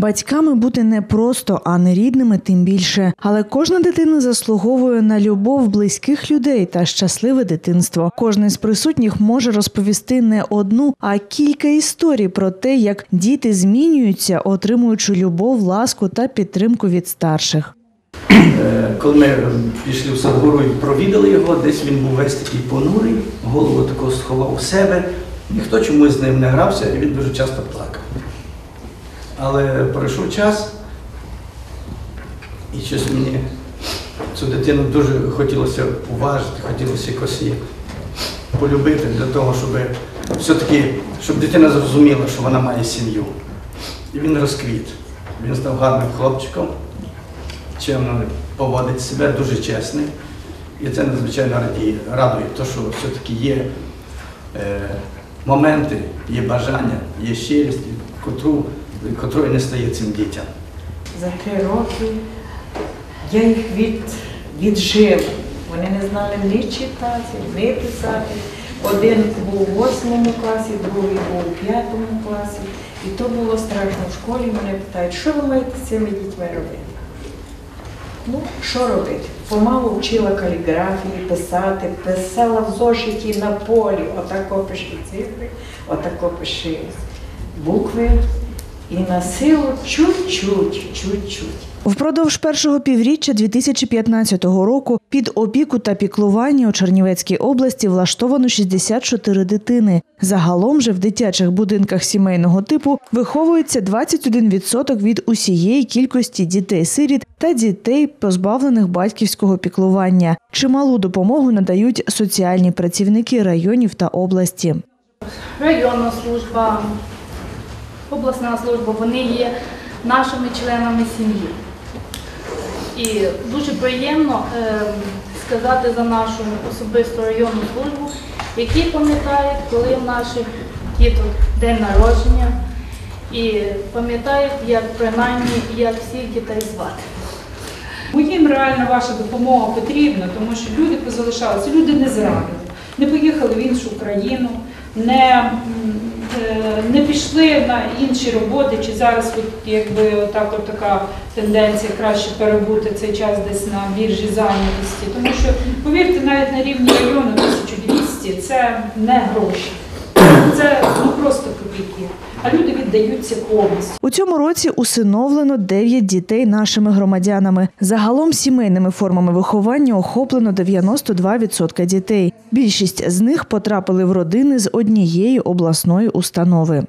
Батьками бути не просто, а не рідними, тим більше. Але кожна дитина заслуговує на любов близьких людей та щасливе дитинство. Кожен з присутніх може розповісти не одну, а кілька історій про те, як діти змінюються, отримуючи любов, ласку та підтримку від старших. Коли ми пішли в Садгору і провідали його, десь він був весь такий понурий, голову таку сховав у себе. Ніхто чомусь з ним не грався, і він дуже часто плакав. Але пройшов час, і щось мені цю дитину дуже хотілося уважити, хотілося якось її полюбити для того, щоб все-таки, щоб дитина зрозуміла, що вона має сім'ю. І він розквіт. Він став гарним хлопчиком чемно поводить себе, дуже чесний. І це надзвичайно радіє, радує, то, що все-таки є е, моменти, є бажання, є щирість, котру, котрої не стає цим дітям. За три роки я їх від, віджила. Вони не знали ні читати, ні писати. Один був у восьмому класі, другий був у п'ятому класі. І то було страшно. В школі мене питають, що ви маєте з цими дітьми робити? Ну, що робити? Помалу вчила каліграфії, писати, писала в зошиті на полі, отако пиши цифри, отако пиши букви. І на силу чуть-чуть, чуть-чуть. Впродовж першого півріччя 2015 року під опіку та піклування у Чернівецькій області влаштовано 64 дитини. Загалом же в дитячих будинках сімейного типу виховується 21% від усієї кількості дітей-сиріт та дітей, позбавлених батьківського піклування. Чималу допомогу надають соціальні працівники районів та області. районна служба, обласна служба, вони є нашими членами сім'ї. І дуже приємно е, сказати за нашу особисту районну службу, які пам'ятають, коли в наших діток день народження, і пам'ятають, як принаймні як всіх дітей звати. Бо їм реально ваша допомога потрібна, тому що люди позалишалися, люди не зрадили, не поїхали в іншу країну, не, е, не пішли на інші роботи, чи зараз от, якби отак от така тенденція краще перебути цей час десь на біржі зайнятості. Тому що, повірте, навіть на рівні району 1200 це не гроші. Це ну, просто копійки. А люди віддаються повністю. У цьому році усиновлено 9 дітей нашими громадянами. Загалом сімейними формами виховання охоплено 92% дітей. Більшість з них потрапили в родини з однієї обласної установи.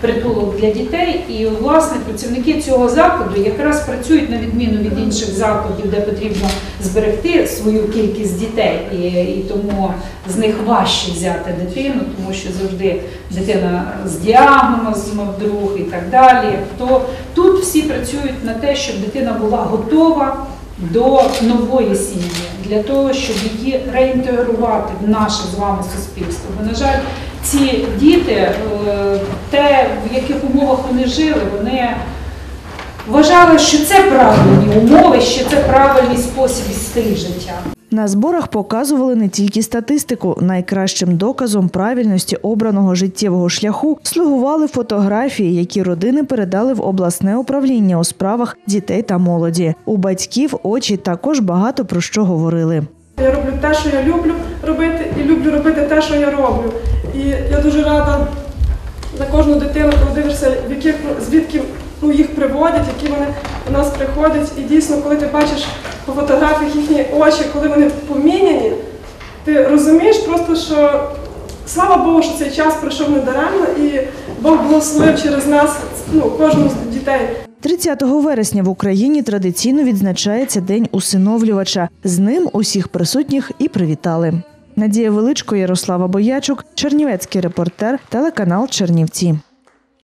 Притулок для дітей. І власне працівники цього закладу якраз працюють на відміну від інших закладів, де потрібно зберегти свою кількість дітей, і, і тому з них важче взяти дитину, тому що завжди дитина з діагнозом вдруг і так далі. То тут всі працюють на те, щоб дитина була готова. До нової сім'ї для того, щоб її реінтегрувати в наше з вами суспільство. Бо, на жаль, ці діти, е, те, в яких умовах вони жили, вони вважали, що це правильні умови, що це правильний спосіб і стиль життя. На зборах показували не тільки статистику. Найкращим доказом правильності обраного життєвого шляху слугували фотографії, які родини передали в обласне управління у справах дітей та молоді. У батьків очі також багато про що говорили. Я роблю те, що я люблю робити, і люблю робити те, що я роблю. І я дуже рада за кожну дитину, коли дивишся, в яких звідки ну, їх приводять, які вони до нас приходять. І дійсно, коли ти бачиш по фотографіях їхні очі, коли вони поміняні, ти розумієш просто, що слава Богу, що цей час пройшов недаремно, і Бог благословив через нас ну, кожному з дітей. 30 вересня в Україні традиційно відзначається День усиновлювача. З ним усіх присутніх і привітали. Надія Величко, Ярослава Боячук, Чернівецький репортер, телеканал Чернівці.